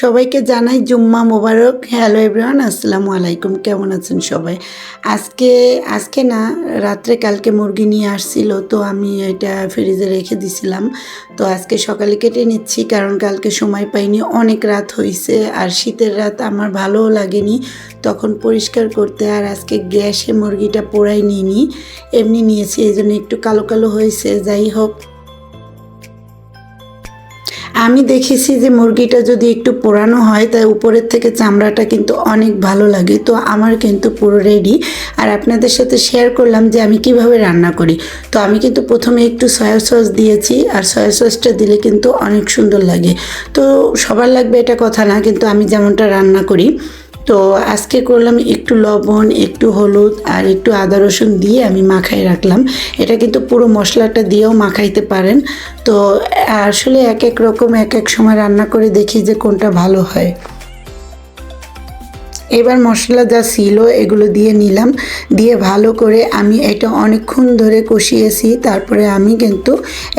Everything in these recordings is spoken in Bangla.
সবাইকে জানাই জুম্মা মোবারক। হ্যালো এভরিওয়ান, আসসালামু আলাইকুম। কেমন আছেন সবাই? আজকে আজকে না, রাত্রে কালকে মুরগি নিয়ে আসছিল, তো আমি এটা ফ্রিজে রেখে দিছিলাম। তো আজকে সকালে কেটে নিচ্ছি, কারণ কালকে সময় পাইনি। অনেক রাত হয়েছে আর শীতের রাত আমার ভালোও লাগেনি তখন পরিষ্কার করতে, আর আজকে গ্যাসে মুরগিটা পোড়াই নিইনি। এমনি নিয়েছি এই জন্য একটু কালো কালো হয়েছে যাই হোক আমি দেখেছি যে মুরগিটা যদি একটু পোড়ানো হয়, তাই উপরের থেকে চামড়াটা কিন্তু অনেক ভালো লাগে। তো আমার কিন্তু পুরো রেডি আর আপনাদের সাথে শেয়ার করলাম যে আমি কীভাবে রান্না করি। তো আমি কিন্তু প্রথমে একটু সয়া সস দিয়েছি, আর সয়া সসটা দিলে কিন্তু অনেক সুন্দর লাগে। তো সবার লাগবে এটা কথা না, কিন্তু আমি যেমনটা রান্না করি তো আজকে করলাম একটু লবণ, একটু হলুদ আর একটু আদা রসুন দিয়ে আমি মাখাই রাখলাম। এটা কিন্তু পুরো মশলাটা দিয়েও মাখাইতে পারেন। তো আসলে এক এক রকম এক এক সময় রান্না করে দেখি যে কোনটা ভালো হয়। এবার মশলা যা ছিল এগুলো দিয়ে নিলাম। দিয়ে ভালো করে আমি এটা অনেকক্ষণ ধরে কষিয়েছি। তারপরে আমি কিন্তু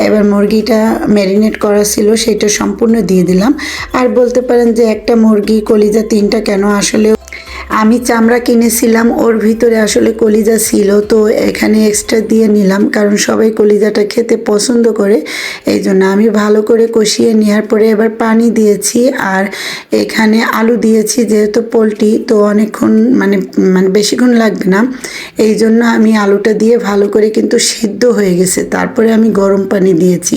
এবার মুরগিটা ম্যারিনেট করা ছিল, সেটা সম্পূর্ণ দিয়ে দিলাম। আর বলতে পারেন যে একটা মুরগি কলিজা তিনটা কেন আসলে আমি চামড়া কিনেছিলাম, ওর ভিতরে আসলে কলিজা ছিল, তো এখানে এক্সট্রা দিয়ে নিলাম, কারণ সবাই কলিজাটা খেতে পছন্দ করে, এই জন্য আমি ভালো করে কষিয়ে নেওয়ার পরে এবার পানি দিয়েছি, আর এখানে আলু দিয়েছি যেহেতু পোলট্রি, তো অনেকক্ষণ মানে মানে বেশিক্ষণ লাগবে না, এই জন্য আমি আলুটা দিয়ে ভালো করে কিন্তু সিদ্ধ হয়ে গেছে, তারপরে আমি গরম পানি দিয়েছি,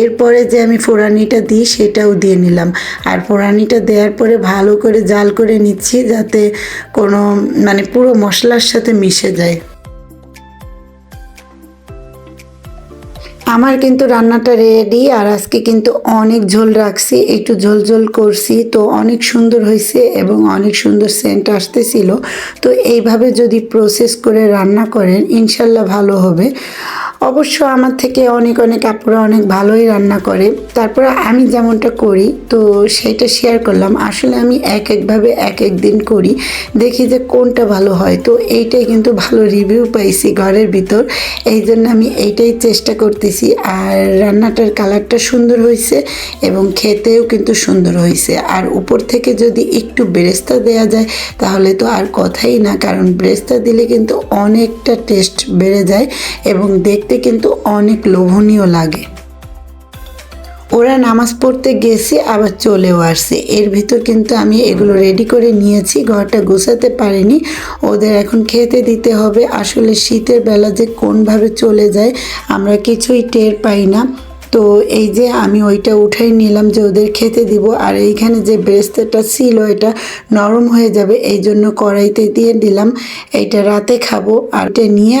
এরপরে যে আমি ফোড়ানিটা দিই সেটাও দিয়ে নিলাম, আর ফোড়ানিটা দেওয়ার পরে ভালো করে জাল করে নিচ্ছি, যাতে কোনো মানে পুরো মশলার সাথে মিশে যায়। আমার কিন্তু রান্নাটা রেডি আর আজকে কিন্তু অনেক ঝোল রাখছি, একটু ঝোল ঝোল করছি। তো অনেক সুন্দর হয়েছে এবং অনেক সুন্দর সেন্ট আসতেছিল। তো এইভাবে যদি প্রসেস করে রান্না করেন, ইনশাল্লাহ ভালো হবে। অবশ্য আমার থেকে অনেক অনেক আপুরা অনেক ভালোই রান্না করে। তারপর আমি যেমনটা করি, তো সেইটা শেয়ার করলাম। আসলে আমি এক একভাবে এক এক দিন করি, দেখি যে কোনটা ভালো হয়। তো এইটাই কিন্তু ভালো রিভিউ পাইছি ঘরের ভিতর। এই জন্য আমি এইটাই চেষ্টা করতেছি। আর রান্নাটার কালারটা সুন্দর হয়েছে এবং খেতেও কিন্তু সুন্দর হয়েছে আর উপর থেকে যদি একটু বেরেস্তা দেওয়া যায়, তাহলে তো আর কথাই না। কারণ বেরেস্তা দিলে কিন্তু অনেকটা টেস্ট বেড়ে যায় এবং দেখতে কিন্তু অনেক লোভনীয় লাগে। ওরা নামাজ পড়তে গেছে, আবার চলেও আসছে। এর ভিতর কিন্তু আমি এগুলো রেডি করে নিয়েছি, ঘরটা গোছাতে পারিনি। ওদের এখন খেতে দিতে হবে। আসলে শীতের বেলা যে কোনভাবে চলে যায়, আমরা কিছুই টের পাই না। তো এই যে আমি ওইটা উঠাই নিলাম যে ওদের খেতে দিব। আর এইখানে যে ব্রেস্তাটা ছিল, এটা নরম হয়ে যাবে। এই জন্য কড়াইতে দিয়ে দিলাম। এইটা রাতে খাব। আর এটা নিয়ে